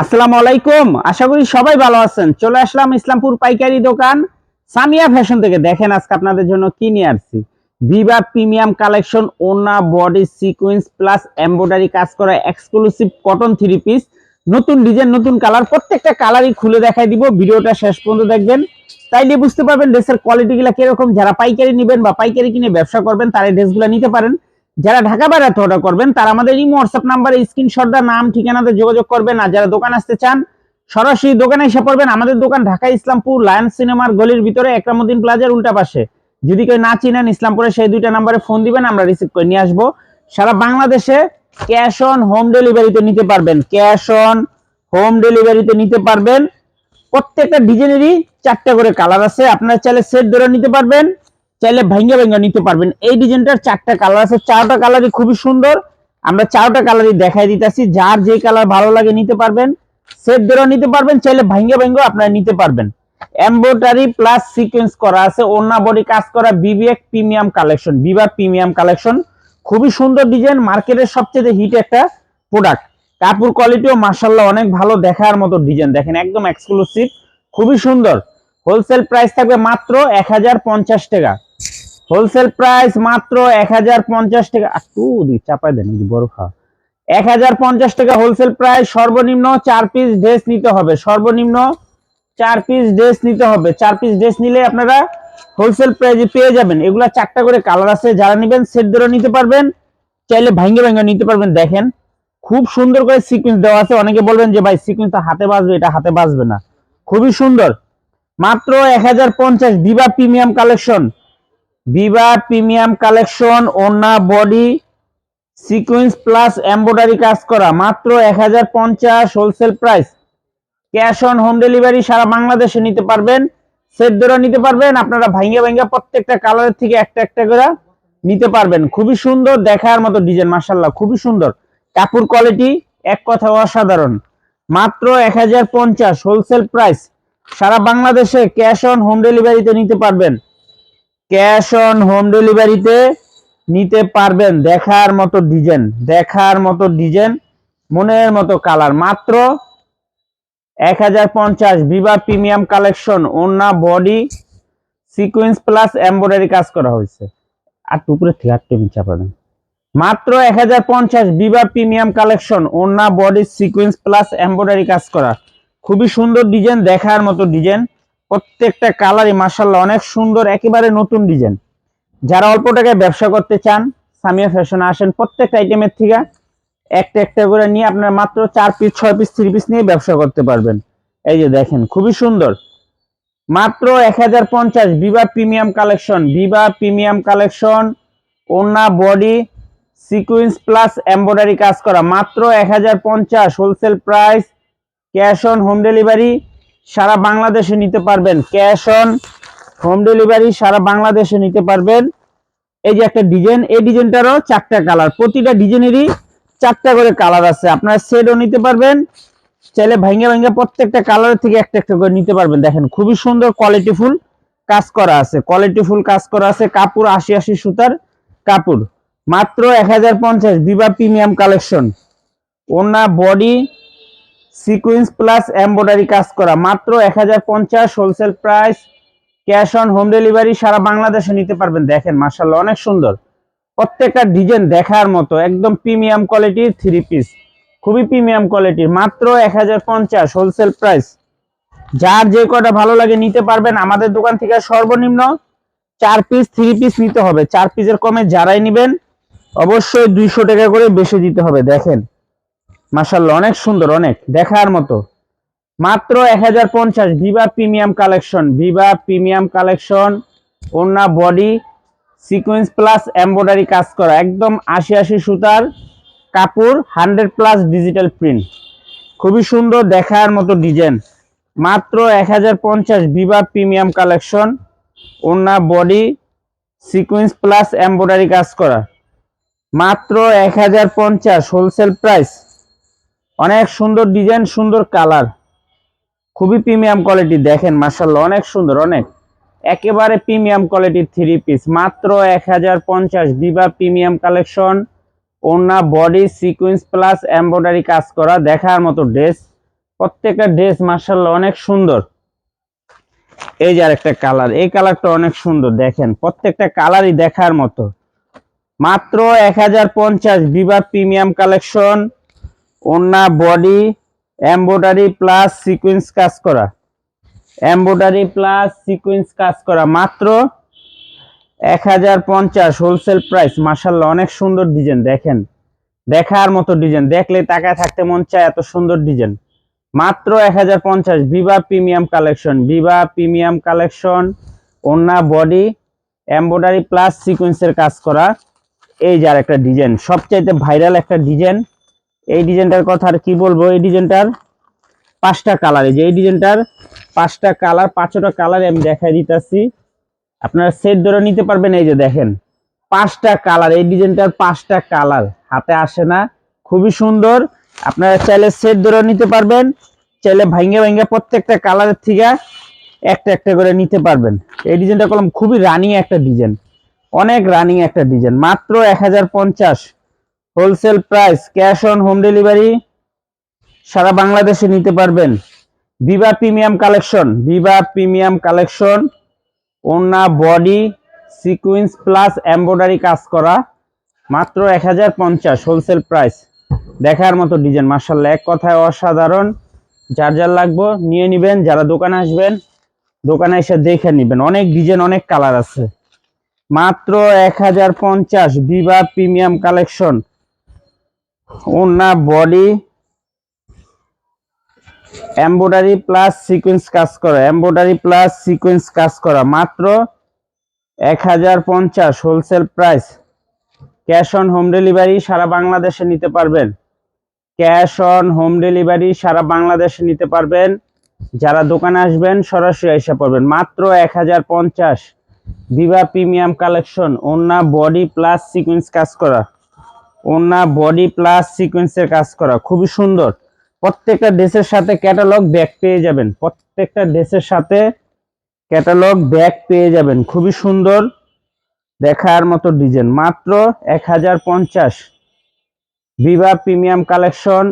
আসসালামু আলাইকুম। আশা করি সবাই ভালো আছেন। চলে আসলাম ইসলামপুর পাইকারি দোকান। সামিয়া ফ্যাশন থেকে দেখেন আজকে আপনাদের জন্য কি নিয়ে আসছি। ভিভা প্রিমিয়াম কালেকশন ওনা বডি সিকোয়েন্স প্লাস এমব্রয়ডারি কাজ করা এক্সক্লুসিভ কটন থ্রি পিস নতুন ডিজাইন নতুন কালার প্রত্যেকটা কালারই খুলে দেখাই দিব। ভিডিওটা শেষ পর্যন্ত দেখবেন। তাইলে বুঝতে পারবেন ড্রেসের কোয়ালিটি গুলা কীরকম। যারা পাইকারি নেবেন বা পাইকারি কিনে ব্যবসা করবেন, তারা ড্রেসগুলো নিতে পারেন। যারা ঢাকা বাইরে অর্ডার করবেন, তারা আমাদের এই হোয়াটসঅ্যাপ নাম্বারে স্ক্রিনশট দা নাম, ঠিকানাতে যোগাযোগ করবেন। আর যারা দোকান আসতে চান, সরাসরি দোকানে এসে পড়বেন। আমাদের দোকান ঢাকা ইসলামপুর লায়ন সিনেমার গলির ভিতরে, একরামুদ্দিন প্লাজার উল্টা পাশে। যদি কেউ না চিনেন, ইসলামপুরে সেই দুইটা নাম্বারে ফোন দিবেন, আমরা রিসিভ করে নিয়ে আসব। সারা বাংলাদেশে ক্যাশ অন হোম ডেলিভারিতে নিতে পারবেন। ক্যাশ অন হোম ডেলিভারিতে নিতে পারবেন। প্রত্যেকটা ডিজাইনেরই চারটা করে কালার আছে। আপনারা চাইলে সেট ধরে নিতে পারবেন। চাইলে ভাঙ্গা ভাঙ্গা নিতে পারবেন। এই ডিজাইনটার চারটা কালার আছে। চারটা কালারই খুবই সুন্দর। আমরা চারটা কালারই দেখাই দিতেছি। যার যে কালার ভালো লাগে নিতে পারবেন সেট ধরে নিতে পারবেন, চাইলে ভাঙ্গা ভাঙ্গা আপনারা নিতে পারবেন। এমব্রয়ডারি প্লাস সিকোয়েন্স করা আছে। ওন্না বডি কাজ করা বিবিএক premium collection Biba premium collection খুবই সুন্দর ডিজাইন মার্কেটের সবচেয়ে হিট একটা প্রোডাক্ট কাপড় কোয়ালিটিও মার্শাল্লাহ অনেক ভালো দেখার মতো ডিজাইন দেখেন, একদম এক্সক্লুসিভ খুবই সুন্দর। হোলসেল প্রাইস থাকবে মাত্র এক হাজার পঞ্চাশ টাকা। হোলসেল প্রাইস মাত্র এক হাজার পঞ্চাশ টাকা। একটু চাপাই দেন বড় খাওয়া। এক হাজার পঞ্চাশ টাকা হোলসেল প্রাইস, সর্বনিম্ন চার পিস ড্রেস নিতে হবে। সর্বনিম্ন চার পিস ড্রেস নিতে হবে। চার পিস ড্রেস নিলে আপনারা হোলসেল প্রাইসে পেয়ে যাবেন। এগুলা চারটা করে কালার আছে, যারা নেবেন সেট ধরে নিতে পারবেন। চাইলে ভাঙ্গে ভাঙ্গে নিতে পারবেন, দেখেন। খুব সুন্দর করে সিকুয়েন্স দেওয়া আছে। অনেকে বলবেন যে, ভাই সিকুয়েন্সটা হাতে বাজবে, এটা হাতে বাজবে না। খুবই সুন্দর। মাত্র এক হাজার পঞ্চাশ Biba premium collection. Biba premium collection ওনা বডি, সিকুয়েন্স প্লাস এমব্রয়ডারি কাজ করা। মাত্র এক হাজার পঞ্চাশ wholesale price. Cash on home delivery সারা বাংলাদেশে নিতে পারবেন, সেট ধরে নিতে পারবেন, আপনারা ভাঙ্গে ভাঙ্গে প্রত্যেকটা কালারের থেকে একটা একটা করে নিতে পারবেন। খুবই সুন্দর দেখার মতো ডিজাইন মার্শাল্লাহ খুবই সুন্দর। কাপড় কোয়ালিটি এক কথা অসাধারণ। মাত্র এক হাজার পঞ্চাশ হোলসেল প্রাইস। সারা বাংলাদেশে ক্যাশ অন হোম ডেলিভারিতে নিতে পারবেন। ক্যাশ অন হোম ডেলিভারিতে নিতে পারবেন দেখার মতো ডিজাইন, দেখার মতো ডিজাইন, মনের মতো কালার। মাত্র এক হাজার পঞ্চাশ বিবা প্রিমিয়াম কালেকশন ওনা বডি, সিকুয়েন্স প্লাস এমব্রয়ডারি কাজ করা হয়েছে। আর টুকুরে থেকে আটটু চাপা দেন মাত্র এক হাজার পঞ্চাশ বিবা প্রিমিয়াম কালেকশন ওনা বডি, সিকুয়েন্স প্লাস এমব্রয়ডারি কাজ করা। খুবই সুন্দর ডিজাইন, দেখার মতো ডিজাইন। প্রত্যেকটা কালারই মার্শাল্লাহ অনেক সুন্দর, একেবারে নতুন ডিজাইন। যারা অল্প টাকায় ব্যবসা করতে চান, সামিয়া ফ্যাশনে আসেন প্রত্যেকটা আইটেমের থেকে একটা একটা করে নিয়ে আপনারা মাত্র চার পিস ছয় পিস থ্রি পিস নিয়ে ব্যবসা করতে পারবেন। এই যে দেখেন, খুবই সুন্দর। মাত্র এক হাজার পঞ্চাশ Biba premium collection Biba premium collection ওনা বডি সিকুয়েন্স প্লাস এমব্রয়ডারি কাজ করা। মাত্র এক হাজার পঞ্চাশ wholesale price cash on home delivery সারা বাংলাদেশে নিতে পারবেন। ক্যাশ অন হোম ডেলিভারি সারা বাংলাদেশে নিতে পারবেন। এই যে একটা ডিজাইন, এই ডিজাইনটারও চারটা কালার। প্রতিটা ডিজাইনেরই চারটা করে কালার আছে। আপনারা সেটও নিতে পারবেন। চাইলে ভাঙ্গা ভাঙ্গা প্রত্যেকটা কালার থেকে একটা একটা করে নিতে পারবেন। দেখেন, খুবই সুন্দর কোয়ালিটিফুল কাজ করা আছে। কোয়ালিটিফুল কাজ করা আছে। কাপড় আশি আশি সুতার কাপড়। মাত্র এক হাজার পঞ্চাশ বিবা প্রিমিয়াম কালেকশন ওনা বডি সিকুয়েন্স প্লাস এমব্রয়ডারি কাজ করা। মাত্র এক হাজার পঞ্চাশ wholesale price, cash on home delivery সারা বাংলাদেশে নিতে পারবেন। দেখেন মার্শাল্লাহ অনেক সুন্দর। প্রত্যেকটা ডিজাইন দেখার মতো, একদম প্রিমিয়াম কোয়ালিটির থ্রি পিস। খুবই প্রিমিয়াম কোয়ালিটির, মাত্র এক হাজার পঞ্চাশ হোলসেল প্রাইস। যার যে কটা ভালো লাগে নিতে পারবেন, আমাদের দোকান থেকে সর্বনিম্ন চার পিস, থ্রি পিস নিতে হবে। চার পিসের কমে যারাই নেবেন, অবশ্যই দুইশো টাকা করে বেশি দিতে হবে। দেখেন মাসাল্লাহ অনেক সুন্দর, অনেক। দেখার মতো। মাত্র এক হাজার পঞ্চাশ Biba premium collection, Biba premium collection ওনা বডি, সিকোয়েন্স প্লাস এমব্রয়ডারি কাজ করা, একদম আশি আশি সুতার কাপড়, হান্ড্রেড প্লাস ডিজিটাল প্রিন্ট। খুবই সুন্দর দেখার মতো ডিজাইন। মাত্র এক হাজার পঞ্চাশ ভিভা প্রিমিয়াম কালেকশন ওনা বডি, সিকোয়েন্স প্লাস এমব্রয়ডারি কাজ করা। মাত্র এক হাজার পঞ্চাশ হোলসেল প্রাইস। অনেক সুন্দর ডিজাইন, সুন্দর কালার। খুবই প্রিমিয়াম কোয়ালিটি, দেখেন মার্শাল্লাহ অনেক সুন্দর, অনেক। একেবারে প্রিমিয়াম কোয়ালিটির থ্রি পিস মাত্র এক হাজার পঞ্চাশ বিবা প্রিমিয়াম কালেকশন। ওনা বডি সিকুয়েন্স প্লাস এমব্রয়ডারি কাজ করা, দেখার মতো ড্রেস প্রত্যেকটা ড্রেস মার্শাল্লাহ অনেক সুন্দর। এই যে আরেকটা কালার, এই কালারটা অনেক সুন্দর, দেখেন, প্রত্যেকটা কালারই দেখার মতো। মাত্র এক হাজার পঞ্চাশ, বিভা প্রিমিয়াম কালেকশন। ওন্না বডি এমব্রয়ডারি প্লাস সিকুয়েন্স কাজ করা। এমব্রয়ডারি প্লাস সিকুয়েন্স কাজ করা। মাত্র এক হাজার পঞ্চাশ হোলসেল প্রাইস মার্শাল্লাহ অনেক সুন্দর ডিজাইন দেখেন। দেখার মতো ডিজাইন দেখলে তাকায় থাকতে মন চায় এত সুন্দর ডিজাইন মাত্র এক হাজার পঞ্চাশ Biba premium collection Biba premium collection ওন্না বডি এমব্রয়ডারি প্লাস সিকুয়েন্সের কাজ করা। এই যে আর একটা ডিজাইন সবচাইতে ভাইরাল একটা ডিজাইন এই ডিজাইনটার কথা আর কি বলব? এই ডিজাইনটার পাঁচটা কালার এই যে এই ডিজাইনটার পাঁচটা কালার পাঁচটা কালার আমি দেখাই দিতেছি। আপনারা সেট ধরে নিতে পারবেন, এই যে দেখেন, পাঁচটা কালার এই ডিজাইনটার পাঁচটা কালার হাতে আসে না, খুবই সুন্দর। আপনারা চাইলে সেট ধরে নিতে পারবেন, চাইলে ভাঙ্গে ভাঙ্গে প্রত্যেকটা কালারের থেকে একটা একটা করে নিতে পারবেন। এই ডিজাইনটা কলম খুবই রানিং একটা ডিজাইন। অনেক রানিং একটা ডিজাইন, মাত্র এক হাজার পঞ্চাশ। Wholesale price, cash on home delivery সারা বাংলাদেশে নিতে পারবেন। Biba premium collection, Biba premium collection, ওনা বডি সিকুয়েন্স প্লাস এমব্রয়ডারি কাজ করা, মাত্র এক হাজার পঞ্চাশ হোলসেল প্রাইস। দেখার মতো ডিজাইন মার্শাল্লাহ এক কথায় অসাধারণ। যার যার লাগবো নিয়ে নিবেন, যারা দোকানে আসবেন, দোকানে এসে দেখে নিবেন। অনেক ডিজাইন, অনেক কালার আছে। মাত্র এক হাজার পঞ্চাশ বিভা প্রিমিয়াম কালেকশন। ওনা বডি এমব্রয়ডারি প্লাস সিকোয়েন্স কাজ করা। এমব্রয়ডারি প্লাস সিকোয়েন্স কাজ করা। মাত্র এক হাজার পঞ্চাশ wholesale price cash on home delivery সারা বাংলাদেশে নিতে পারবেন। ক্যাশ অন হোম ডেলিভারি সারা বাংলাদেশে নিতে পারবেন। যারা দোকানে আসবেন, সরাসরি এসে পড়বেন। মাত্র এক হাজার পঞ্চাশ। বিভা প্রিমিয়াম কালেকশন ওনা বডি প্লাস সিকোয়েন্স কাজ করা। ওনা বডি প্লাস সিকোয়েন্সের কাজ করা, খুবই সুন্দর। প্রত্যেকটা ড্রেসের সাথে ক্যাটালগ ব্যাগ পেয়ে যাবেন। প্রত্যেকটা ড্রেসের সাথে ক্যাটালগ ব্যাগ পেয়ে যাবেন। খুবই সুন্দর দেখার মতো ডিজাইন মাত্র এক হাজার পঞ্চাশ। ভিভা প্রিমিয়াম কালেকশন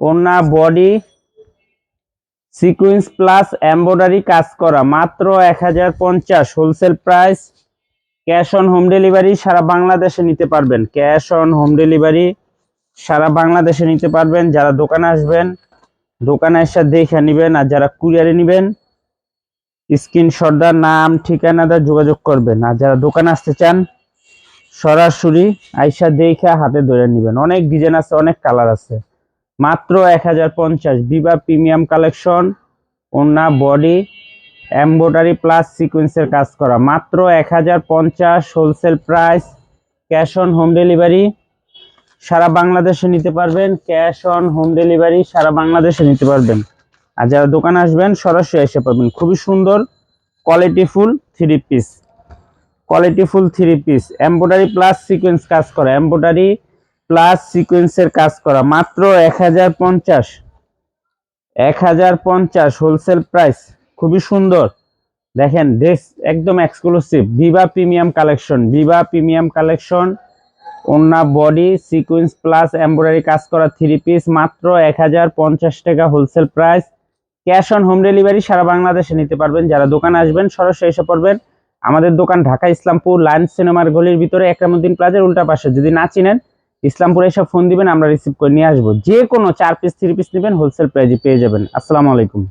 ওনা বডি সিকুয়েন্স প্লাস এমব্রয়ডারি কাজ করা। মাত্র এক হাজার পঞ্চাশ। Wholesale price cash on home delivery সারা বাংলাদেশে নিতে পারবেন। ক্যাশ অন হোম ডেলিভারি সারা বাংলাদেশে নিতে পারবেন। যারা দোকানে আসবেন, দোকানে এসে দেখে নেবেন আর যারা কুরিয়ারে নেবেন, স্ক্রিনশট দা নাম, ঠিকানা দা যোগাযোগ করবেন। আর যারা দোকানে আসতে চান, সরাসরি আইসা দেখে হাতে ধরে নেবেন। অনেক ডিজাইন আছে, অনেক কালার আছে। মাত্র এক হাজার পঞ্চাশ। বিভা প্রিমিয়াম কালেকশন ওনা বডি এমব্রয়ডারি প্লাস সিকোয়েন্সের কাজ করা। মাত্র এক হাজার পঞ্চাশ wholesale price cash on home delivery সারা বাংলাদেশে নিতে পারবেন। ক্যাশ অন হোম ডেলিভারি সারা বাংলাদেশে নিতে পারবেন। আর যারা দোকানে আসবেন, সরাসরি এসে পাবেন। খুবই সুন্দর qualityful three piece qualityful three piece embroidery plus sequence কাজ করা। এমব্রয়ডারি প্লাস সিকোয়েন্সের কাজ করা। মাত্র এক হাজার পঞ্চাশ। এক হাজার পঞ্চাশ হোলসেল প্রাইস খুবই সুন্দর। দেখেন ড্রেস একদম exclusive Biba premium collection Biba premium collection ওন্না বডি সিকোয়েন্স প্লাস এমব্রয়ডারি কাজ করা থ্রি পিস মাত্র এক হাজার পঞ্চাশ টাকা wholesale price cash on home delivery সারা বাংলাদেশে নিতে পারবেন। যারা দোকানে আসবেন, সরাসরি এসে পড়বেন। আমাদের দোকান ঢাকা ইসলামপুর লায়ন সিনেমার গলির ভিতরে, একরামুদ্দিন প্লাজার উল্টা পাশে। যদি না চিনেন, ইসলামপুরে এসে ফোন দিবেন, আমরা রিসিভ করে নিয়ে আসব। যে কোনো চার পিস থ্রি পিস নেবেন হোলসেল প্রাইজে পেয়ে যাবেন। আসসালামু আলাইকুম।